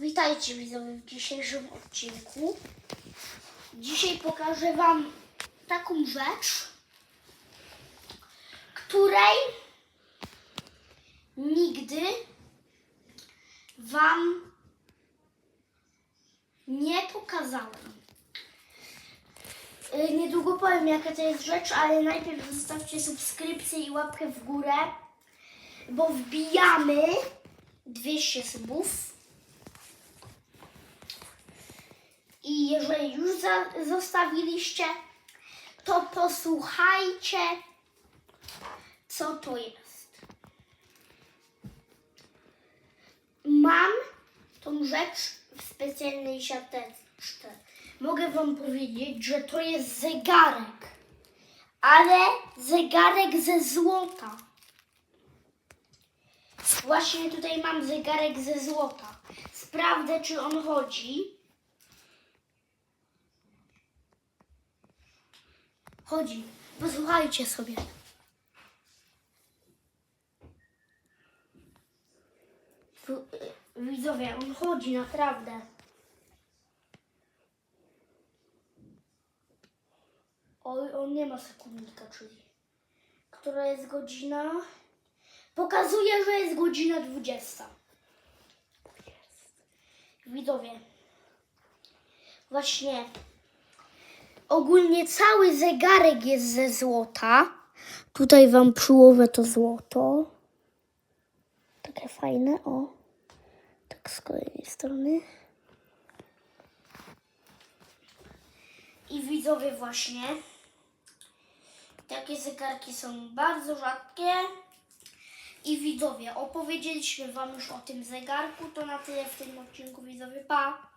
Witajcie widzowie w dzisiejszym odcinku. Dzisiaj pokażę Wam taką rzecz, której nigdy Wam nie pokazałem. Y, Niedługo powiem jaka to jest rzecz, ale najpierw zostawcie subskrypcję i łapkę w górę, bo wbijamy 200 subów. I jeżeli już zostawiliście, to posłuchajcie, co to jest. Mam tą rzecz w specjalnej siateczce. Mogę Wam powiedzieć, że to jest zegarek, ale zegarek ze złota. Właśnie tutaj mam zegarek ze złota. Sprawdzę, czy on chodzi. Chodzi. Posłuchajcie sobie. Y, Widzowie, on chodzi naprawdę. Oj, on nie ma sekundnika, czyli. Która jest godzina? Pokazuje, że jest godzina 20. Widzowie. Właśnie. Ogólnie cały zegarek jest ze złota. Tutaj wam przyłożę to złoto. Takie fajne, o. Tak z kolejnej strony. I widzowie właśnie. Takie zegarki są bardzo rzadkie. I widzowie, opowiedzieliśmy wam już o tym zegarku. To na tyle w tym odcinku widzowie. Pa!